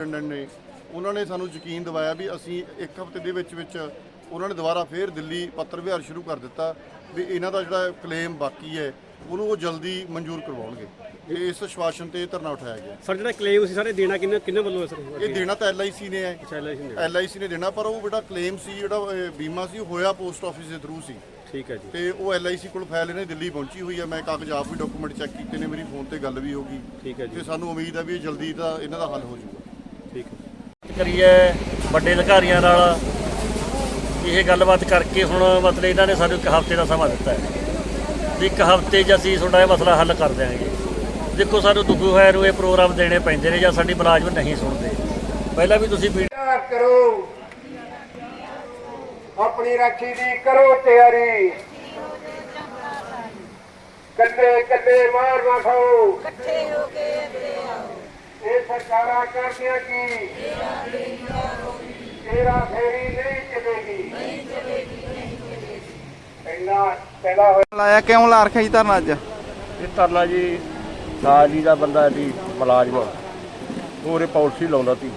Superintendent ਨੇ ਉਹਨਾਂ ਨੇ ਸਾਨੂੰ ਯਕੀਨ ਦਿਵਾਇਆ ਵੀ ਅਸੀਂ ਇੱਕ ਹਫ਼ਤੇ ਦੇ ਵਿੱਚ ਵਿੱਚ ਉਹਨਾਂ ਨੇ ਦੁਬਾਰਾ ਫੇਰ ਦਿੱਲੀ ਪੱਤਰ ਵਿਹਾਰ ਸ਼ੁਰੂ ਕਰ ਦਿੱਤਾ ਵੀ ਇਹਨਾਂ ਦਾ ਜਿਹੜਾ ਕਲੇਮ ਬਾਕੀ ਹੈ ਉਹਨੂੰ ਉਹ ਜਲਦੀ ਮਨਜ਼ੂਰ ਕਰਵਾਉਣਗੇ। ਇਹ ਇਸ ਸ਼ਵਾਸਨ ਤੇ ਧਰਨਾ ਉਠਾਇਆ ਗਿਆ। ਸਰ ਜਿਹੜਾ ਕਲੇਮ ਸੀ ਸਾਰੇ ਦੇਣਾ ਕਿੰਨਾ ਕਿੰਨੇ ਵੱਲੋਂ ਹੈ ਸਰ? ਇਹ ਦੇਣਾ ਤਾਂ ਐਲਆਈਸੀ ਨੇ ਹੈ। ਅੱਛਾ LIC ਨੇ ਐਲਆਈਸੀ ਨੇ ਦੇਣਾ ਪਰ ਉਹ ਜਿਹੜਾ ਕਲੇਮ ਸੀ ਜਿਹੜਾ ਬੀਮਾ ਸੀ ਹੋਇਆ ਪੋਸਟ ਆਫਿਸ ਦੇ ਥਰੂ ਸੀ। ਠੀਕ ਹੈ ਜੀ। ਤੇ ਉਹ ਐਲਆਈਸੀ ਕੋਲ ਫਾਈਲ ਇਹਨੇ ਦਿੱਲੀ ਪਹੁੰਚੀ ਹੋਈ ਹੈ। ਮੈਂ ਕਾਗਜ਼ ਆਪ ਵੀ ਡਾਕੂਮੈਂਟ ਚੈੱਕ ਕੀਤੇ ਨੇ ਮੇਰੀ ਫੋਨ ਤੇ ਗੱਲ ਵੀ ਹੋ ਗਈ। ਠੀਕ ਹੈ ਤੇ ਜੀ ਸਾਨੂੰ ਉਮੀਦ ਹੈ ਵੀ ਇਹ ਜਲਦੀ ਦਾ ਇਹਨਾਂ ਦਾ ਹੱਲ ਹੋ ਜਾਊਗਾ। ਠੀਕ। ਕਰੀਏ ਵੱਡੇ ਅਧਿਕਾਰੀਆਂ ਨਾਲ ਇਹ ਗੱਲਬਾਤ ਕਰਕੇ ਹੁਣ ਮਤਲਬ ਇਹਨਾਂ ਨੇ ਸਾਨੂੰ ਇੱਕ ਹਫ਼ਤੇ ਦਾ ਸਮਾਂ ਦਿੱਤਾ ਹੈ। ਵੀ ਇੱਕ ਹਫ਼ਤੇ 'ਚ ਅਸੀਂ ਤੁਹਾਡਾ ਇਹ ਮਸਲਾ ਹੱਲ ਕਰ ਦਿਆਂਗੇ। ਦੇਖੋ ਸਾਨੂੰ ਦੁੱਖ ਹੋਇਆ ਨੂੰ ਇਹ ਪ੍ਰੋਗਰਾਮ ਦੇਣੇ ਪੈਂਦੇ ਨੇ ਜਾਂ ਸਾਡੀ ਮੁਲਾਜ਼ਮ ਨਹੀਂ ਸੁਣਦੇ। ਪਹਿਲਾਂ ਵੀ ਤੁਸੀਂ ਤਿਆਰ ਕਰੋ। ਆਪਣੀ ਰਾਖੀ ਦੀ ਕਰੋ ਤਿਆਰੀ। ਕੱਲੇ ਕੱਲੇ ਮਾਰ ਨਾ ਖਾਓ। ਇਕੱਠੇ ਹੋ ਕੇ ਅੱਗੇ ਆਓ। ਇਹ ਸਰਕਾਰਾਂ ਕਰਦੀਆਂ ਕੀ? ਤੇਰਾ ਫੇਰੀ ਨਹੀਂ ਚਲੇਗੀ। ਨਹੀਂ ਚਲੇਗੀ ਇੰਨਾ ਪਹਿਲਾ ਹੋਇਆ। ਲਾਇਆ ਕਿਉਂ ਲਾ ਰੱਖਿਆ ਜੀ ਧਰਨਾ ਅੱਜ? ਇਹ ਧਰਨਾ ਜੀ ਨਾਲ ਜੀ ਦਾ ਬੰਦਾ ਜੀ ਮੁਲਾਜ਼ਮ। ਉਹਰੇ ਪਾਲਿਸੀ ਲਾਉਂਦਾ ਸੀ।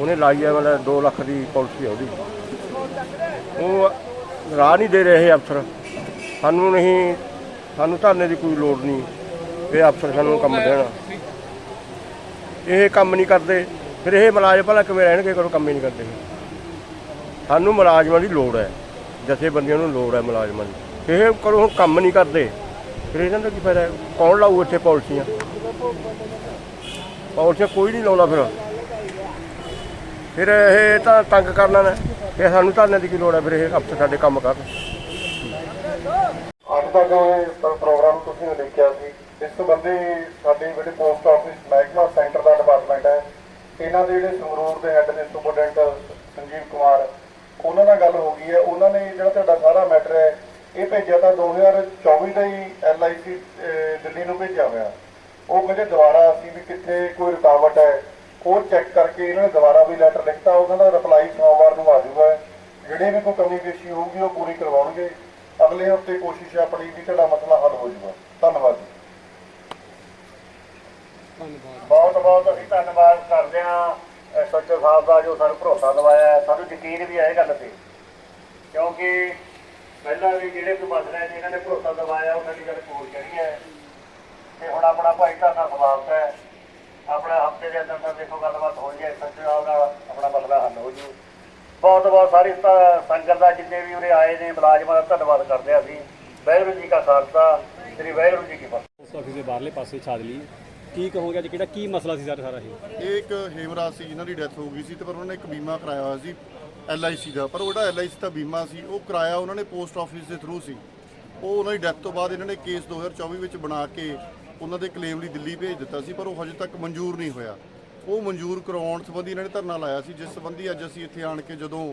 ਉਹਨੇ ਲਾਈ ਹੈ ਮਤਲਬ 2 ਲੱਖ ਦੀ ਪਾਲਿਸੀ ਆ ਉਹਦੀ। ਉਹ ਰਾਹ ਨਹੀਂ ਦੇ ਰਹੇ ਅਫਸਰ। ਸਾਨੂੰ ਨਹੀਂ ਸਾਨੂੰ ਧਰਨੇ ਦੀ ਕੋਈ ਲੋੜ ਨਹੀਂ। ਇਹ ਅਫਸਰ ਸਾਨੂੰ ਕੰਮ ਦੇਣ। ਇਹ ਕੰਮ ਨਹੀਂ ਕਰਦੇ, ਫਿਰ ਇਹ ਮੁਲਾਜ਼ਮ ਭਲਾ ਕਿਵੇਂ ਰਹਿਣਗੇ ਕਰੋ ਕੰਮ ਹੀ ਨਹੀਂ ਕਰਦੇ। ਸਾਨੂੰ ਮੁਲਾਜ਼ਮਾਂ ਦੀ ਲੋੜ ਹੈ, ਜਥੇਬੰਦੀਆਂ ਨੂੰ ਲੋੜ ਹੈ ਮੁਲਾਜ਼ਮਾਂ ਦੀ। ਇਹ ਕਰੋ, ਹੁਣ ਕੰਮ ਨਹੀਂ ਕਰਦੇ। ਫਿਰ ਇਹਨਾਂ ਦਾ ਕੀ ਫਾਇਦਾ ਕੌਣ ਲਾਊ ਇੱਥੇ ਪਾਲਿਸੀਆਂ? ਪਾਲਿਸੀਆਂ ਕੋਈ ਨਹੀਂ ਲਾਉਂਦਾ ਫਿਰ। ਫਿਰ ਇਹ ਤਾਂ ਤੰਗ ਕਰਨਾ ਨਾ। ਇਹ ਸਾਨੂੰ ਧਰਨੇ ਦੀ ਕੀ ਲੋੜ ਹੈ ਫਿਰ ਇਹ ਅਫਸਰ ਸਾਡੇ ਕੰਮ ਕਰਨ ਅੱਜ ਦਾ ਜੋ ਪ੍ਰੋਗਰਾਮ ਤੁਸੀਂ ਦੇਖਿਆ ਸੀ। ਇਸ ਸੰਬੰਧੀ ਸਾਡੇ ਜਿਹੜੇ ਪੋਸਟ ਆਫਿਸ ਮਹਿਕਮਾ ਸੈਂਟਰ ਦਾ ਡਿਪਾਰਟਮੈਂਟ ਹੈ। ਇਹਨਾਂ ਦੇ ਜਿਹੜੇ ਸੰਗਰੂਰ ਦੇ ਹੈੱਡ ਨੇ ਸੁਪਰਡੈਂਟ ਸੰਜੀਵ ਕੁਮਾਰ, ਉਹਨਾਂ ਨਾਲ ਗੱਲ ਹੋ ਗਈ ਹੈ। ਉਹਨਾਂ ਨੇ ਜਿਹੜਾ ਤੁਹਾਡਾ ਸਾਰਾ ਮੈਟਰ ਹੈ, ਇਹ ਭੇਜਿਆ ਤਾਂ 2024 ਦਾ ਹੀ ਐਲਆਈਸੀ ਦਿੱਲੀ ਨੂੰ ਭੇਜਿਆ ਹੋਇਆ। ਉਹ ਕਹਿੰਦੇ ਦੁਬਾਰਾ ਅਸੀਂ ਵੀ ਕਿੱਥੇ ਕੋਈ ਰੁਕਾਵਟ ਹੈ ਉਹ ਚੈੱਕ ਕਰਕੇ ਇਹਨਾਂ ਨੇ ਦੁਬਾਰਾ ਵੀ ਲੈਟਰ ਲਿਖਤਾ। ਉਹਨਾਂ ਦਾ ਰਿਪਲਾਈ ਸੋਮਵਾਰ ਨੂੰ ਆ ਜਾਊਗਾ। ਜਿਹੜੇ ਵੀ ਕੋਈ ਕਮੀ ਪੇਸ਼ੀ ਹੋਊਗੀ, ਉਹ ਪੂਰੀ ਕਰਵਾਉਣਗੇ। ਅਗਲੇ ਹਫ਼ਤੇ ਕੋਸ਼ਿਸ਼ ਹੈ ਆਪਣੀ ਵੀ ਤੁਹਾਡਾ ਮਸਲਾ ਹੱਲ ਹੋ ਜਾਊਗਾ। ਧੰਨਵਾਦ ਜੀ ਬਹੁਤ ਅਸੀਂ ਧੰਨਵਾਦ ਕਰਦੇ ਹਾਂ ਐਸਐਚਓ ਸਾਹਿਬ ਦਾ ਜੋ ਸਾਨੂੰ ਭਰੋਸਾ ਦਿਵਾਇਆ ਸਾਨੂੰ ਯਕੀਨ ਵੀ ਹੈ ਇਹ ਗੱਲ ਤੇ। ਕਿਉਂਕਿ ਪਹਿਲਾਂ ਵੀ ਜਿਹੜੇ ਕੋਈ ਨੇ ਇਹਨਾਂ ਨੇ ਭਰੋਸਾ ਦਿਵਾਇਆ, ਉਹਨਾਂ ਦੀ ਗੱਲ ਕੋਲ ਕਰੀ ਹੈ। ਤੇ ਹੁਣ ਆਪਣਾ ਭਾਈ ਧਰਨਾ ਸਮਾਪਤ ਹੈ। ਆਪਣਾ ਹਫ਼ਤੇ ਦੇ ਅੰਦਰ ਅੰਦਰ ਦੇਖੋ ਗੱਲਬਾਤ ਹੋ ਜਾਏ ਐਸਐਚਓ ਸਾਹਿਬ ਨਾਲ ਆਪਣਾ ਮਸਲਾ ਹੱਲ ਹੋ ਜੂ। ਬਹੁਤ ਬਹੁਤ ਸਾਰੀ ਸੰਗਤ ਦਾ ਜਿੰਨੇ ਵੀ ਉਰੇ ਆਏ ਨੇ, ਮੁਲਾਜ਼ਮਾਂ ਦਾ ਧੰਨਵਾਦ ਕਰਦੇ ਹਾਂ ਅਸੀਂ। ਵਾਹਿਗੁਰੂ ਜੀ ਕਾ ਖਾਲਸਾ, ਸ੍ਰੀ ਵਾਹਿਗੁਰੂ ਜੀ ਕੀ ਫਤਿਹ। ਪੋਸਟ ਆਫਿਸ ਦੇ ਬਾਹਰਲੇ ਪਾਸੇ ਛਾਦ ਕੀ ਕਹੋਗੇ ਅੱਜ ਕਿਹੜਾ ਕੀ ਮਸਲਾ ਸੀ ਸਰ ਸਾਰਾ ਇਹ? ਇਹ ਇੱਕ ਹੇਮਰਾਜ ਸੀ, ਜਿਨ੍ਹਾਂ ਦੀ ਡੈਥ ਹੋ ਗਈ ਸੀ ਤੇ ਪਰ ਉਹਨਾਂ ਨੇ ਇੱਕ ਬੀਮਾ ਕਰਾਇਆ ਹੋਇਆ ਸੀ ਐਲਆਈਸੀ ਦਾ। ਪਰ ਉਹ ਜਿਹੜਾ ਐਲਆਈਸੀ ਦਾ ਬੀਮਾ ਸੀ, ਉਹ ਕਰਾਇਆ ਉਹਨਾਂ ਨੇ ਪੋਸਟ ਆਫਿਸ ਦੇ ਥਰੂ ਸੀ। ਉਹ ਉਹਨਾਂ ਦੀ ਡੈਥ ਤੋਂ ਬਾਅਦ ਇਹਨਾਂ ਨੇ ਕੇਸ 2024 ਵਿੱਚ ਬਣਾ ਕੇ ਉਹਨਾਂ ਦੇ ਕਲੇਮ ਲਈ ਦਿੱਲੀ ਭੇਜ ਦਿੱਤਾ ਸੀ, ਪਰ ਉਹ ਹਜੇ ਤੱਕ ਮਨਜ਼ੂਰ ਨਹੀਂ ਹੋਇਆ। ਉਹ ਮਨਜ਼ੂਰ ਕਰਵਾਉਣ ਸੰਬੰਧੀ ਇਹਨਾਂ ਨੇ ਧਰਨਾ ਲਾਇਆ ਸੀ, ਜਿਸ ਸੰਬੰਧੀ ਅੱਜ ਅਸੀਂ ਇੱਥੇ ਆਣ ਕੇ ਜਦੋਂ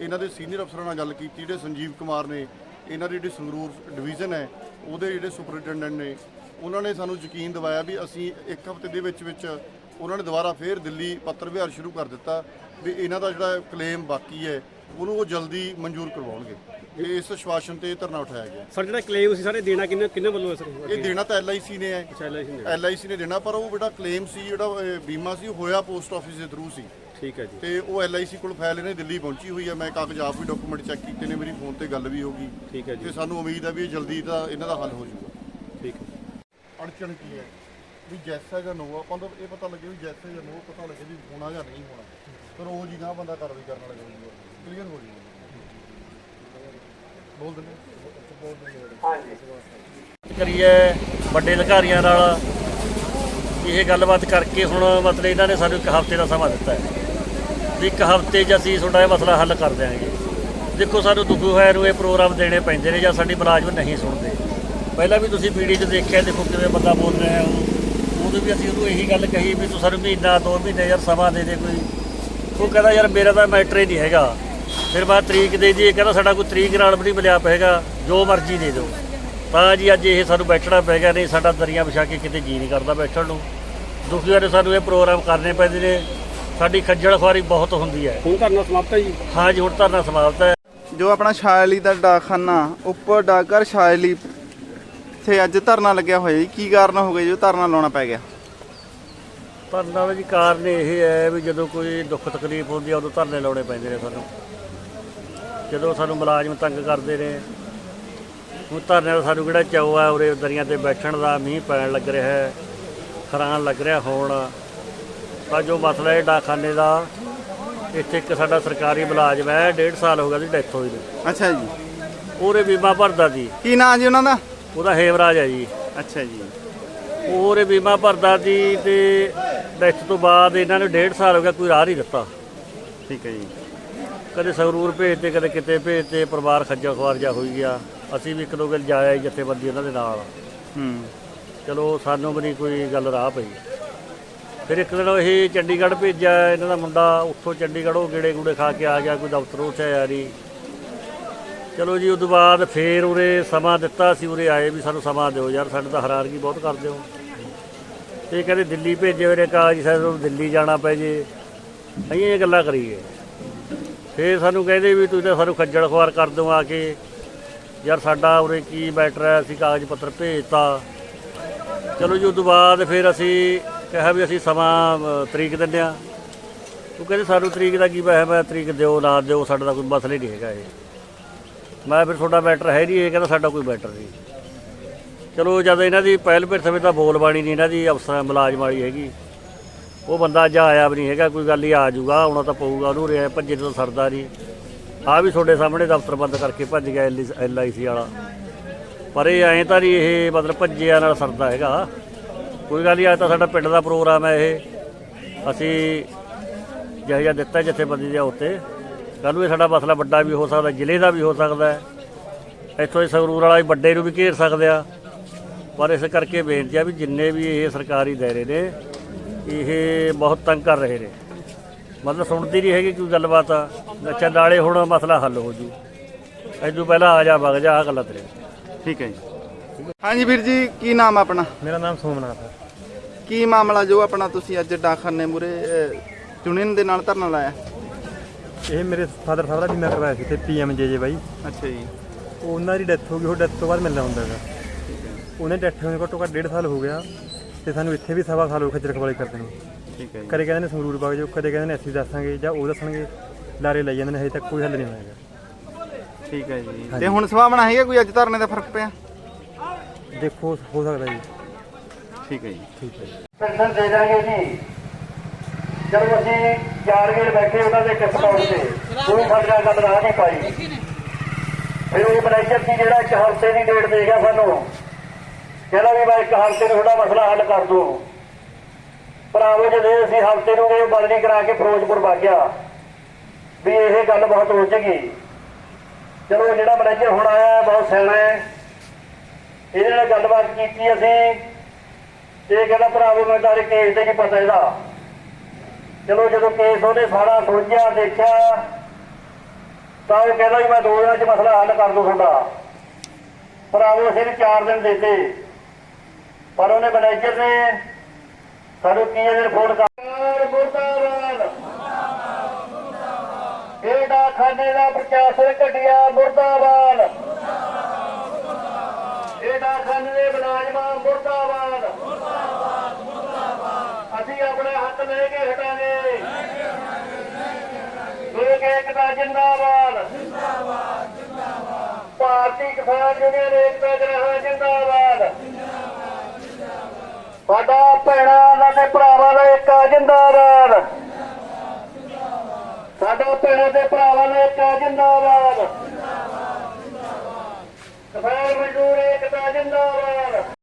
ਇਹਨਾਂ ਦੇ ਸੀਨੀਅਰ ਅਫਸਰਾਂ ਨਾਲ ਗੱਲ ਕੀਤੀ, ਜਿਹੜੇ ਸੰਜੀਵ ਕੁਮਾਰ ਨੇ, ਇਹਨਾਂ ਦੀ ਜਿਹੜੀ ਸੰਗਰੂਰ ਡਿਵੀਜ਼ਨ ਹੈ, ਉਹਦੇ ਜਿਹੜੇ ਸੁਪਰਡੈਂਟੈਂਟ ਨੇ ਉਹਨਾਂ ਨੇ ਸਾਨੂੰ ਯਕੀਨ ਦਿਵਾਇਆ ਵੀ ਅਸੀਂ ਇੱਕ ਹਫ਼ਤੇ ਦੇ ਵਿੱਚ ਵਿੱਚ ਉਹਨਾਂ ਨੇ ਦੁਬਾਰਾ ਫੇਰ ਦਿੱਲੀ ਪੱਤਰ ਵਿਹਾਰ ਸ਼ੁਰੂ ਕਰ ਦਿੱਤਾ ਵੀ ਇਹਨਾਂ ਦਾ ਜਿਹੜਾ ਕਲੇਮ ਬਾਕੀ ਹੈ ਉਹਨੂੰ ਉਹ ਜਲਦੀ ਮਨਜ਼ੂਰ ਕਰਵਾਉਣਗੇ। ਇਹ ਇਸ ਸ਼ਵਾਸਨ ਤੇ ਧਰਨਾ ਉਠਾਇਆ ਗਿਆ। ਸਰ ਜਿਹੜਾ ਕਲੇਮ ਸੀ ਸਾਰੇ ਦੇਣਾ ਕਿੰਨਾ ਕਿੰਨੇ ਵੱਲੋਂ ਹੈ ਸਰ? ਇਹ ਦੇਣਾ ਤਾਂ ਐਲਆਈਸੀ ਨੇ ਹੈ। ਐਲਆਈਸੀ ਨੇ। ਦੇਣਾ ਪਰ ਉਹ ਜਿਹੜਾ ਕਲੇਮ ਸੀ ਜਿਹੜਾ ਬੀਮਾ ਸੀ ਹੋਇਆ ਪੋਸਟ ਆਫਿਸ ਦੇ ਥਰੂ ਸੀ। ਠੀਕ ਹੈ ਜੀ। ਤੇ ਉਹ ਐਲਆਈਸੀ ਕੋਲ ਫਾਈਲ ਇਹਨੇ ਦਿੱਲੀ ਪਹੁੰਚੀ ਹੋਈ ਹੈ। ਮੈਂ ਕਾਗਜ਼ ਆਪ ਵੀ ਡਾਕੂਮੈਂਟ ਚੈੱਕ ਕੀਤੇ ਨੇ ਮੇਰੀ ਫੋਨ ਤੇ ਗੱਲ ਵੀ ਹੋ ਗਈ। ਠੀਕ ਹੈ ਤੇ ਜੀ ਸਾਨੂੰ ਉਮੀਦ ਹੈ ਵੀ ਇਹ ਜਲਦੀ ਦਾ ਇਹਨਾਂ ਦਾ ਹੱਲ ਹੋ ਜਾਊਗਾ। ਠੀਕ ਹੈ। ਅੜਚਣ ਕੀ ਹੈ? ਵੀ ਜੈਸਾ ਜਾਂ ਨੋ ਆਪਾਂ ਨੂੰ ਤਾਂ ਇਹ ਪਤਾ ਲੱਗੇ ਵੀ ਜੈਸਾ ਜਾਂ ਨੋ ਪਤਾ ਲੱਗੇ ਵੀ ਹੋਣਾ ਜਾਂ ਨਹੀਂ ਹੋਣਾ। ਫਿਰ ਉਹ ਜੀ ਗਾਂ ਬੰਦਾ ਕਾਰਵਾਈ ਕਰਨ ਵਾਲਾ ਜਾਊਗਾ ਕਲੀਅਰ ਹੋ ਜਾਊਗਾ। ਬੋਲ ਦਿੰਦੇ ਬੋਲ ਦਿੰਦੇ ਕਰੀਏ ਵੱਡੇ ਅਧਿਕਾਰੀਆਂ ਨਾਲ ਇਹ ਗੱਲਬਾਤ ਕਰਕੇ ਹੁਣ ਮਤਲਬ ਇਹਨਾਂ ਨੇ ਸਾਨੂੰ ਇੱਕ ਹਫ਼ਤੇ ਦਾ ਸਮਾਂ ਦਿੱਤਾ ਹੈ। ਵੀ ਇੱਕ ਹਫ਼ਤੇ 'ਚ ਅਸੀਂ ਤੁਹਾਡਾ ਇਹ ਮਸਲਾ ਹੱਲ ਕਰ ਦਿਆਂਗੇ। ਦੇਖੋ ਸਾਨੂੰ ਦੁੱਖ ਹੋਇਆ ਨੂੰ ਇਹ ਪ੍ਰੋਗਰਾਮ ਦੇਣੇ ਪੈਂਦੇ ਨੇ ਜਾਂ ਸਾਡੀ ਮੁਲਾਜ਼ਮ ਨਹੀਂ ਸੁਣਦੇ। ਪਹਿਲਾਂ ਵੀ ਤੁਸੀਂ ਵੀਡੀਓ 'ਚ ਦੇਖਿਆ ਦੇਖੋ ਕਿਵੇਂ ਬੰਦਾ ਬੋਲ ਰਿਹਾ ਹੈ ਉਹ। ਉਦੋਂ ਵੀ ਅਸੀਂ ਉਹਨੂੰ ਇਹੀ ਗੱਲ ਕਹੀ ਵੀ ਤੂੰ ਸਾਨੂੰ ਮਹੀਨਾ ਦੋ ਮਹੀਨੇ ਯਾਰ ਸਮਾਂ ਦੇ ਦੇ ਕੋਈ। ਉਹ ਕਹਿੰਦਾ ਯਾਰ ਮੇਰਾ ਤਾਂ ਮੈਟਰ ਹੀ ਨਹੀਂ ਹੈਗਾ। ਫਿਰ ਮੈਂ ਤਰੀਕ ਦੇ ਜੀ ਕਹਿੰਦਾ ਸਾਡਾ ਕੋਈ ਤਰੀਕ ਨਾਲ ਵੀ ਨਹੀਂ ਮਿਲਿਆ ਪਏਗਾ। ਜੋ ਮਰਜ਼ੀ ਦੇ ਦਿਓ। ਤਾਂ ਜੀ ਅੱਜ ਇਹ ਸਾਨੂੰ ਬੈਠਣਾ ਪੈ ਗਿਆ ਨਹੀਂ ਸਾਡਾ ਦਰੀਆਂ ਵਿਛਾ ਕੇ ਕਿਤੇ ਜੀ ਨਹੀਂ ਕਰਦਾ ਬੈਠਣ ਨੂੰ। ਦੁਖੀਆਂ ਨੇ ਸਾਨੂੰ ਇਹ ਪ੍ਰੋਗਰਾਮ ਕਰਨੇ ਪੈਂਦੇ ਨੇ। ਸਾਡੀ ਖੱਜਲ ਖੁਆਰੀ ਬਹੁਤ ਹੁੰਦੀ ਹੈ। ਹੁਣ ਧਰਨਾ ਸਮਾਪਤ ਹੈ ਜੀ। ਹਾਂ ਜੀ ਹੁਣ ਧਰਨਾ ਸਮਾਪਤ ਹੈ। ਜੋ ਆਪਣਾ ਸ਼ਾਇਲੀ ਦਾ ਡਾਕਖਾਨਾ ਉੱਪਰ ਡਾਕਰ ਸ਼ਾਇਲੀ ਤੇ ਅੱਜ ਧਰਨਾ ਲੱਗਿਆ ਹੋਇਆ ਜੀ। ਕੀ ਕਾਰਨ ਹੋ ਗਿਆ ਜੋ? ਧਰਨਾ ਲਾਉਣਾ ਪੈ ਗਿਆ। ਧਰਨਾ ਦਾ ਜੀ ਕਾਰਨ ਇਹ ਹੈ ਵੀ ਜਦੋਂ ਕੋਈ ਦੁੱਖ ਤਕਲੀਫ ਹੁੰਦੀ ਆ ਉਦੋਂ ਧਰਨੇ ਲਾਉਣੇ ਪੈਂਦੇ ਨੇ ਸਾਨੂੰ। ਜਦੋਂ ਸਾਨੂੰ ਮੁਲਾਜ਼ਮ ਤੰਗ ਕਰਦੇ ਨੇ ਉਹ ਧਰਨੇ ਦਾ ਸਾਨੂੰ ਕਿਹੜਾ ਚਾਉ ਆ ਉਰੇ ਦਰੀਆਂ ਤੇ ਬੈਠਣ ਦਾ ਮੀਂਹ ਪੈਣ ਲੱਗ ਰਿਹਾ ਹੈ ਖਰਾਨ ਲੱਗ ਰਿਹਾ ਹੁਣ। ਤਾਂ ਜੋ ਮਸਲਾ ਹੈ ਡਾਕਖਾਨੇ ਦਾ। ਇੱਥੇ ਇੱਕ ਸਾਡਾ ਸਰਕਾਰੀ ਮੁਲਾਜ਼ਮ ਹੈ ਡੇਢ ਸਾਲ ਹੋ ਗਿਆ ਦੀ ਡੈਥ ਹੋਈ ਨੂੰ। ਅੱਛਾ ਜੀ। ਉਹਰੇ ਬੀਮਾ ਭਰਦਾ ਸੀ। ਕੀ ਨਾਂ ਜੀ ਉਹਨਾਂ ਦਾ? ਉਹਦਾ ਹੇਮਰਾਜ ਹੈ ਜੀ। ਅੱਛਾ ਜੀ। ਉਹਰੇ ਬੀਮਾ ਭਰਦਾ ਸੀ ਤੇ ਡੈਥ ਤੋਂ ਬਾਅਦ ਇਹਨਾਂ ਨੂੰ ਡੇਢ ਸਾਲ ਹੋ ਗਿਆ ਕੋਈ ਰਾਹ ਨਹੀਂ ਦਿੱਤਾ। ਠੀਕ ਹੈ ਜੀ। ਕਦੇ ਸੰਗਰੂਰ ਭੇਜਤੇ ਕਦੇ ਕਿਤੇ ਭੇਜਤੇ ਪਰਿਵਾਰ ਖੱਜਲ ਖੁਆਰ ਜਾ ਹੋਈ ਗਿਆ। ਅਸੀਂ ਵੀ ਇੱਕ ਦੋ ਗੱਲ ਜਾਇਆ ਜਥੇਬੰਦੀ ਉਹਨਾਂ ਦੇ ਨਾਲ। ਹੂੰ। ਚਲੋ ਸਾਨੂੰ ਵੀ ਨਹੀਂ ਕੋਈ ਗੱਲ ਰਾਹ ਪਈ। ਫਿਰ ਇੱਕ ਦਿਨ ਇਹ ਚੰਡੀਗੜ੍ਹ ਭੇਜਿਆ ਇਹਨਾਂ ਦਾ ਮੁੰਡਾ ਉੱਥੋਂ ਚੰਡੀਗੜ੍ਹੋਂ ਗੇੜੇ ਗੂੜੇ ਖਾ ਕੇ ਆ ਗਿਆ ਕੋਈ ਦਫ਼ਤਰ ਉੱਥੇ ਆਇਆ ਨਹੀਂ। ਚਲੋ ਜੀ, ਉਦੋਂ ਬਾਅਦ ਫੇਰ ਉਰੇ ਸਮਾਂ ਦਿੱਤਾ ਸੀ, ਉਰੇ ਆਏ ਵੀ ਸਾਨੂੰ ਸਮਾਂ ਦਿਓ ਯਾਰ, ਸਾਡੇ ਤਾਂ ਹੈਰਾਨਗੀ ਬਹੁਤ ਕਰਦੇ ਹੋ। ਤੇ ਕਹਿੰਦੇ ਦਿੱਲੀ ਭੇਜੇ ਮੇਰੇ ਕਾਗਜ਼ ਸ਼ਾਇਦ ਦਿੱਲੀ ਜਾਣਾ ਪੈ ਜੇ। ਅਸੀਂ ਇਹ ਗੱਲਾਂ ਕਰੀਏ। ਫੇਰ ਸਾਨੂੰ ਕਹਿੰਦੇ ਵੀ ਤੁਸੀਂ ਤਾਂ ਸਾਨੂੰ ਖੱਜਲ ਖੁਆਰ ਕਰ ਦਿਓ ਆ ਕੇ। ਯਾਰ ਸਾਡਾ ਉਰੇ ਕੀ ਮੈਟਰ ਹੈ, ਅਸੀਂ ਕਾਗਜ਼ ਪੱਤਰ ਭੇਜਤਾ। ਚਲੋ ਜੀ, ਉਦੋਂ ਬਾਅਦ ਫਿਰ ਅਸੀਂ ਕਿਹਾ ਵੀ ਅਸੀਂ ਸਮਾਂ ਤਰੀਕ ਦਿੰਦੇ ਆ ਉਹ ਕਹਿੰਦੇ ਸਾਨੂੰ ਤਰੀਕ ਦਾ ਕੀ ਵਹਿਮ ਹੈ, ਤਰੀਕ ਦਿਓ, ਨਾ ਦਿਓ, ਸਾਡਾ ਤਾਂ ਕੋਈ ਮਸਲਾ ਹੀ ਨਹੀਂ ਹੈਗਾ ਇਹ। ਮੈਂ ਫਿਰ ਤੁਹਾਡਾ ਮੈਟਰ ਹੈ ਨਹੀਂ, ਇਹ ਕਹਿੰਦਾ ਸਾਡਾ ਕੋਈ ਮੈਟਰ ਨਹੀਂ। ਚਲੋ ਜਦ ਇਹਨਾਂ ਦੀ ਪਹਿਲ ਫਿਰ ਸਮੇਂ ਤਾਂ ਬੋਲ ਬਾਣੀ ਨਹੀਂ ਇਹਨਾਂ ਦੀ, ਅਫਸਰ ਮੁਲਾਜ਼ਮ ਵਾਲੀ ਹੈਗੀ। ਉਹ ਬੰਦਾ ਅੱਜ ਆਇਆ ਵੀ ਨਹੀਂ ਹੈਗਾ, ਕੋਈ ਗੱਲ ਹੀ ਆ ਜਾਊਗਾ, ਆਉਣਾ ਤਾਂ ਪਊਗਾ, ਉਹਨੂੰ ਰਿਹਾ ਭੱਜੇ ਤੋਂ ਸਰਦਾ ਨਹੀਂ। ਆ ਵੀ ਤੁਹਾਡੇ ਸਾਹਮਣੇ ਦਫ਼ਤਰ ਬੰਦ ਕਰਕੇ ਭੱਜ ਗਿਆ ਐਲ ਆਈ ਸੀ ਵਾਲਾ। ਪਰ ਇਹ ਐਂ ਤਾਂ ਨਹੀਂ ਇਹ ਮਤਲਬ ਭੱਜਿਆ ਨਾਲ ਸਰਦਾ ਹੈਗਾ। ਕੋਈ ਗੱਲ ਨਹੀਂ, ਅੱਜ ਤਾਂ ਸਾਡਾ ਪਿੰਡ ਦਾ ਪ੍ਰੋਗਰਾਮ ਹੈ ਇਹ। ਅਸੀਂ ਜਿਹੋ ਜਿਹਾ ਦਿੱਤਾ ਜਥੇਬੰਦੀ ਦੇ ਉੱਤੇ। ਕੱਲ੍ਹ ਨੂੰ ਇਹ ਸਾਡਾ ਮਸਲਾ ਵੱਡਾ ਵੀ ਹੋ ਸਕਦਾ ਜ਼ਿਲ੍ਹੇ ਦਾ ਵੀ ਹੋ ਸਕਦਾ ਹੈ। ਇੱਥੋਂ ਇਹ ਸੰਗਰੂਰ ਵਾਲਾ ਵੀ ਵੱਡੇ ਨੂੰ ਵੀ ਘੇਰ ਸਕਦੇ ਆ। ਪਰ ਇਸ ਕਰਕੇ ਬੇਨਤੀ ਆ ਵੀ ਜਿੰਨੇ ਵੀ ਇਹ ਸਰਕਾਰੀ ਦਾਇਰੇ ਨੇ ਇਹ ਬਹੁਤ ਤੰਗ ਕਰ ਰਹੇ ਨੇ। ਮਤਲਬ ਸੁਣਦੀ ਨਹੀਂ ਹੈਗੀ ਕੋਈ ਗੱਲਬਾਤ। ਅੱਛਾ ਨਾਲੇ ਹੁਣ ਮਸਲਾ ਹੱਲ ਹੋ ਜੂ। ਐਦੋਂ ਪਹਿਲਾਂ ਆ ਜਾ ਵਗ ਜਾ ਆ ਗੱਲਾਂ ਤੇਰੇ। ਠੀਕ ਹੈ ਜੀ। ਹਾਂਜੀ ਵੀਰ ਜੀ ਕੀ ਨਾਮ ਆ ਆਪਣਾ? ਮੇਰਾ ਨਾਮ ਸੋਮਨਾਥ ਹੈ। ਕੀ ਮਾਮਲਾ ਜੋ ਆਪਣਾ ਤੁਸੀਂ ਅੱਜ ਡਾਕਖਾਨੇ ਮੂਰੇ ਯੂਨੀਅਨ ਦੇ ਨਾਲ ਧਰਨਾ ਲਾਇਆ? ਇਹ ਮੇਰੇ ਫਾਦਰ ਸਾਹਿਬ ਦਾ ਬੀਮਾ ਕਰਵਾਇਆ ਸੀ ਤੇ ਪੀਐਮਜੇਜੇ ਬਾਈ। ਅੱਛਾ ਜੀ। ਉਹਨਾਂ ਦੀ ਡੈਥ ਹੋ ਗਈ ਉਹ ਡੈਥ ਤੋਂ ਬਾਅਦ ਮਿਲਣਾ ਹੁੰਦਾ ਹੈਗਾ। ਉਹਨੇ ਡੈਥ ਹੋਣ ਘੱਟੋ ਘੱਟ ਡੇਢ ਸਾਲ ਹੋ ਗਿਆ ਤੇ ਸਾਨੂੰ ਇੱਥੇ ਵੀ ਸਵਾ ਸਾਲ ਹੋ ਖੱਜਰ ਖਵਾਲੀ ਕਰਦੇ ਨੂੰ। ਠੀਕ ਹੈ ਜੀ। ਕਦੇ ਕਹਿੰਦੇ ਨੇ ਸੰਗਰੂਰ ਬਾਗ ਜੋ ਕਦੇ ਕਹਿੰਦੇ ਨੇ ਅਸੀਂ ਦੱਸਾਂਗੇ ਜਾਂ ਉਹ ਦੱਸਣਗੇ ਲਾਰੇ ਲਈ ਜਾਂਦੇ ਨੇ ਹਜੇ ਤੱਕ ਕੋਈ ਹੱਲ ਨਹੀਂ ਹੋਇਆ ਠੀਕ ਹੈ ਜੀ। ਤੇ ਹੁਣ ਸੁਭਾਵਨਾ ਹੈਗਾ ਕੋਈ ਅੱਜ ਧਰਨੇ ਦਾ ਫ਼ਰਕ ਪਿਆ? ਦੇਖੋ ਹੋ ਸਕਦਾ ਜੀ। ਠੀਕ ਹੈ ਜੀ। ਠੀਕ ਹੈ ਜੀ। ਪੈਨਸ਼ਨ ਦੇ ਦਾਂਗੇ ਜੀ। ਜਦੋਂ ਅਸੀਂ ਚਾਰ ਗੇੜ ਬੈਠੇ ਉਹਨਾਂ ਦੇ ਕਿਸ ਪਾਉਣ ਤੇ ਕੋਈ ਸਾਡੇ ਗੱਲ ਰਾਹ ਨਹੀਂ ਪਾਈ। ਫਿਰ ਉਹ ਮੈਨੇਜਰ ਸੀ ਜਿਹੜਾ ਇੱਕ ਹਫ਼ਤੇ ਦੀ ਡੇਟ ਦੇ ਗਿਆ ਸਾਨੂੰ ਕਹਿੰਦਾ ਵੀ ਮੈਂ ਇੱਕ ਹਫ਼ਤੇ ਨੂੰ ਤੁਹਾਡਾ ਮਸਲਾ ਹੱਲ ਕਰ ਦੂੰ। ਭਰਾਵੋ ਜਦੋਂ ਅਸੀਂ ਹਫ਼ਤੇ ਨੂੰ ਇਹ ਬਦਲੀ ਕਰਾ ਕੇ ਫਿਰੋਜ਼ਪੁਰ ਵਗ ਗਿਆ। ਵੀ ਇਹ ਗੱਲ ਬਹੁਤ ਉਲਝੇਗੀ ਚਲੋ ਜਿਹੜਾ ਮੈਨੇਜਰ ਹੁਣ ਆਇਆ ਬਹੁਤ ਸਿਆਣਾ ਹੈ। ਇਹਦੇ ਨਾਲ ਗੱਲਬਾਤ ਕੀਤੀ ਅਸੀਂ। ਇਹ ਕਹਿੰਦਾ ਭਰਾਵੋ ਮੈਨੂੰ ਤਾਂ ਕੇਸ ਦੇ ਕੀ ਪਤਾ ਇਹਦਾ। ਚਲੋ ਜਦੋਂ ਕੇਸ ਉਹਨੇ ਸਾਰਾ ਸੋਚਿਆ ਦੇਖਿਆ, ਤਾਂ ਉਹ ਕਹਿੰਦਾ ਵੀ ਮੈਂ ਦੋ ਦਿਨਾਂ 'ਚ ਮਸਲਾ ਹੱਲ ਕਰ ਦੂੰ ਤੁਹਾਡਾ। ਭਰਾਵੋ ਅਸੀਂ ਵੀ ਚਾਰ ਦਿਨ ਦਿੱਤੇ। ਪਰ ਉਹਨੇ ਮੈਨੇਜਰ ਨੇ ਸਾਨੂੰ ਕੀ ਇਹਨੇ ਫੋਨ ਕਰ ਮੁਰਦਾਬਾਦ। ਇਹ ਡਾਕਖਾਨੇ ਦਾ ਪ੍ਰਸ਼ਾਸਨ ਘਟਿਆ, ਮੁਰਦਾਬਾਦ। ਇਹ ਡਾਕਖਾਨੇ ਦੇ ਮੁਲਾਜ਼ਮਾਂ ਮੁਰਦਾਬਾਦ। ਅਸੀਂ ਆਪਣੇ ਹੱਕ ਲੈ ਕੇ ਏਕਤਾ ਜਿੰਦਾਬਾਦ। ਭਾਰਤੀ ਕਿਸਾਨ ਯੂਨੀਅਨ ਏਕਤਾ ਜਨਹਾ ਜਿੰਦਾਬਾਦ। ਸਾਡਾ ਭੈਣਾਂ ਦਾ ਤੇ ਭਰਾਵਾਂ ਦਾ ਏਕਾ ਜਿੰਦਾਬਾਦ। ਸਾਡਾ ਭੈਣਾਂ ਤੇ ਭਰਾਵਾਂ ਦਾ ਏਕਾ ਜਿੰਦਾਬਾਦ। ਕਿਸਾਨ ਮਜ਼ਦੂਰ ਏਕਤਾ ਜਿੰਦਾਬਾਦ।